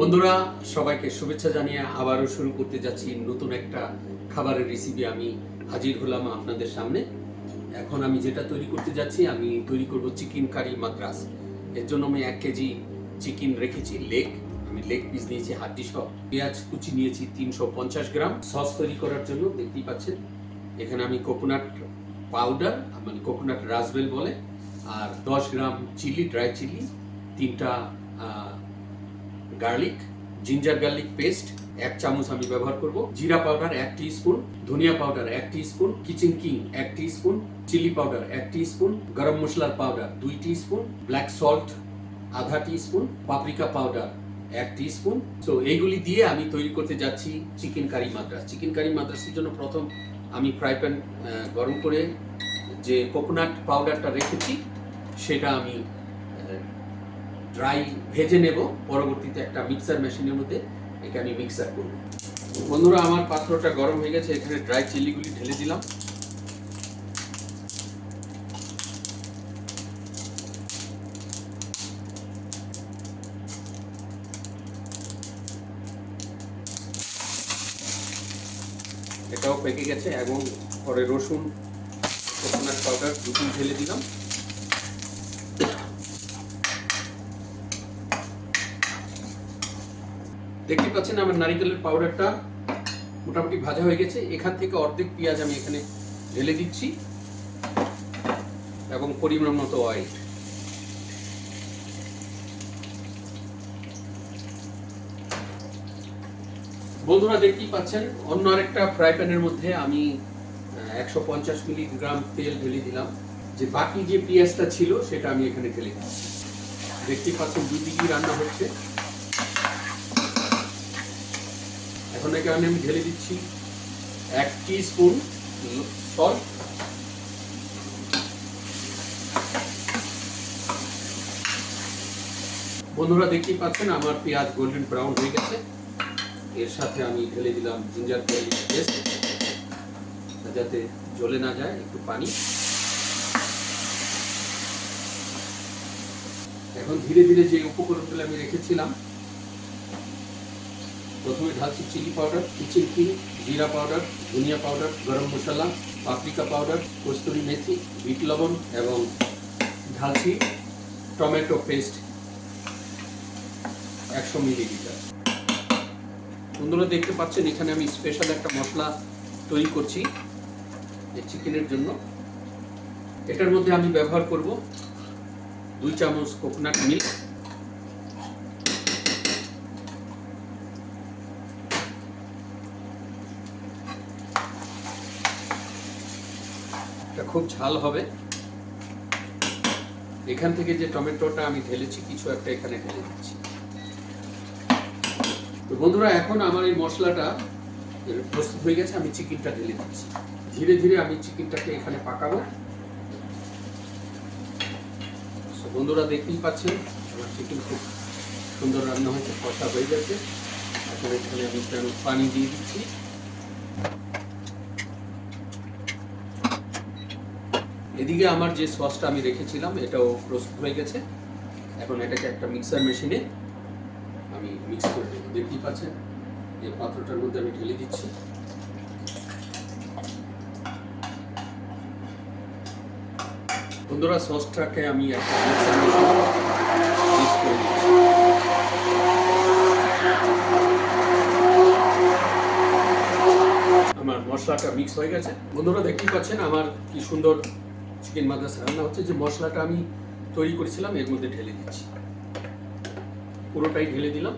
বন্ধুরা, সবাইকে শুভেচ্ছা জানিয়ে আবারও শুরু করতে যাচ্ছি নতুন একটা খাবারের রেসিপি আমি হাজির হলাম আপনাদের সামনে। এখন আমি যেটা তৈরি করতে যাচ্ছি, আমি তৈরি করব চিকেন কারি মাদ্রাস। এর জন্য আমি এক কেজি চিকেন রেখেছি লেগ আমি লেগ পিস নিয়েছি, হাড্ডি সহ। পেঁয়াজ কুচি নিয়েছি, তিনশো পঞ্চাশ গ্রাম। সস তৈরি করার জন্য, দেখতেই পাচ্ছেন, এখানে আমি কোকোনাট পাউডার মানে কোকোনাট রাসবেল বলে, আর দশ গ্রাম চিলি ড্রাই চিলি তিনটা গার্লিক, জিঞ্জার গার্লিক পেস্ট, এক চামচ আমি ব্যবহার করব। জিরা পাউডার এক স্পুন ধনিয়া পাউডার এক টি স্পুন কিচেন কিং এক টি স্পুন চিলি পাউডার এক টি স্পুন গরম মশলার পাউডার দুই স্পুন ব্ল্যাক সল্ট আধা টি স্পুন পাপরিকা পাউডার এক টি স্পুন তো এইগুলি দিয়ে আমি তৈরি করতে যাচ্ছি chicken curry Madras. Chicken curry মাদ্রাসের জন্য প্রথম আমি ফ্রাই প্যান গরম করে যে কোকোনাট পাউডারটা রেখেছি, সেটা আমি ড্রাই ভেজে নেব। পরবর্তীতে একটা মিক্সার মেশিনের মধ্যে একে আমি মিক্সার করব। বন্ধুরা, আমার পাত্রটা গরম হয়ে গেছে, এখানে ড্রাই চিলিগুলি ঢেলে দিলাম। এটাও পেকে গেছে, এবং পরে রসুন কোকোনাট পাউডার দুটি ঢেলে দিলাম। দেখতে পাচ্ছেন আমার নারিকেলের পাউডারটা মোটামুটি ভাজা হয়ে গেছে। এখান থেকে অর্ধেক পেঁয়াজ আমি এখানে ঢেলে দিচ্ছি এবং পরিমাণ মতো অয়েল বন্ধুরা দেখতেই পাচ্ছেন, অন্য আরেকটা ফ্রাই প্যানের মধ্যে আমি একশো পঞ্চাশ মিলিগ্রাম তেল ঢেলে দিলাম। যে বাকি যে পেঁয়াজটা ছিল, সেটা আমি এখানে ঢেলে দিচ্ছি দেখতেই পাচ্ছেন দুই দিকেই রান্না হচ্ছে। এখন এখানে আমি ঢেলে দিচ্ছি। এক স্পুন সল্ট বন্ধুরা, দেখতেই পাচ্ছেন আমার পেঁয়াজ গোল্ডেন ব্রাউন হয়ে গেছে। এর সাথে আমি ঢেলে দিলাম জিঞ্জার গার্লিক পেস্ট যাতে জ্বলে না যায় একটু পানি। এখন ধীরে ধীরে যে উপকরণগুলো আমি রেখেছিলাম প্রথমে ঢালছি চিলি পাউডার কিচেন কিং জিরা পাউডার, ধনিয়া powder, garam masala, paprika powder, kasuri মেথি, বিট লবণ এবং ঢালছি টমেটো পেস্ট একশো মিলিলিটার। বন্ধুরা দেখতে পাচ্ছেন, এখানে আমি স্পেশাল একটা মশলা তৈরি করছি চিকেনের জন্য। এটার মধ্যে আমি ব্যবহার করব দুই চামচ কোকোনাট মিল্ক এটা খুব ঝাল হবে। এখান থেকে যে টমেটোটা আমি ঢেলেছি, কিছু একটা এখানে ঢেলে দিচ্ছি। তো বন্ধুরা, এখন আমার এই মশলাটা প্রস্তুত হয়ে গেছে, আমি চিকেনটা ঢেলে দিচ্ছি। ধীরে ধীরে আমি চিকেনটাকে এখানে পাকাবো। বন্ধুরা, দেখতেই পাচ্ছেন, আমার চিকেন খুব সুন্দর রান্না হয়েছে, কষা হয়ে গেছে। এখন এখানে আমি পানি দিয়ে দিচ্ছি। এদিকে আমার যে সসটা আমি রেখেছিলাম, এটাও প্রস্তুত হয়ে গেছে। এখন এটাকে একটা মিক্সার মেশিনে আমি মিক্স করে দেবো দেখতেই পাচ্ছেন যে পাত্রটার মধ্যে আমি ঢেলে দিচ্ছি। বন্ধুরা, সসটাকে আমি একটা মিক্সার মেশিনে আমার মশলাটা মিক্স হয়ে গেছে। বন্ধুরা, দেখতেই পাচ্ছেন আমার কি সুন্দর চিকেন মাদ্রাস রান্না হচ্ছে, যে মশলাটা আমি তৈরি করেছিলাম, এর মধ্যে ঢেলে দিচ্ছি। পুরোটাই ঢেলে দিলাম।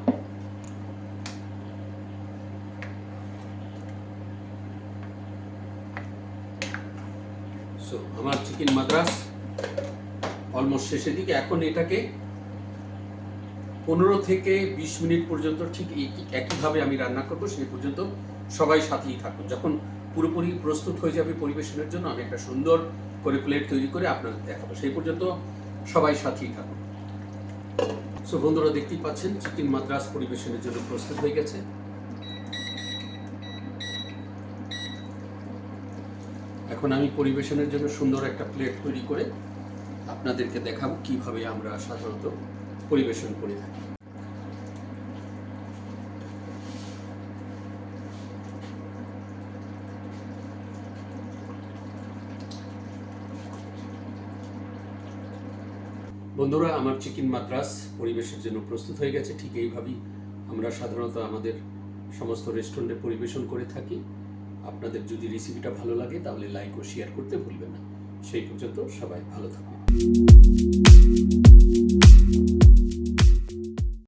সো আমার চিকেন মাদ্রাস অলমোস্ট শেষের দিকে। এখন এটাকে পনেরো থেকে বিশ মিনিট পর্যন্ত ঠিক একই- একইভাবে আমি রান্না করব, সেই পর্যন্ত সবাই সাথেই থাকুন। যখন পুরোপুরি প্রস্তুত হয়ে যাবে পরিবেশনের জন্য। আমি একটা সুন্দর করে প্লেট তৈরি করে আপনাদের দেখাবো। সেই পর্যন্ত সবাই সাথেই থাকুন। সো বন্ধুরা, দেখতেই পাচ্ছেন চিকেন মাদ্রাস পরিবেশনের জন্য প্রস্তুত হয়ে গেছে। এখন আমি পরিবেশনের জন্য সুন্দর একটা প্লেট তৈরি করে আপনাদেরকে দেখাবো কীভাবে আমরা সাধারণত পরিবেশন করে থাকি। বন্ধুরা, আমার চিকেন মাদ্রাস পরিবেশের জন্য প্রস্তুত হয়ে গেছে। ঠিক এইভাবেই আমরা সাধারণত আমাদের সমস্ত রেস্টুরেন্টে পরিবেশন করে থাকি। আপনাদের যদি রেসিপিটা ভালো লাগে, তাহলে লাইক ও শেয়ার করতে ভুলবেন না। সেই পর্যন্ত সবাই ভালো থাকুন।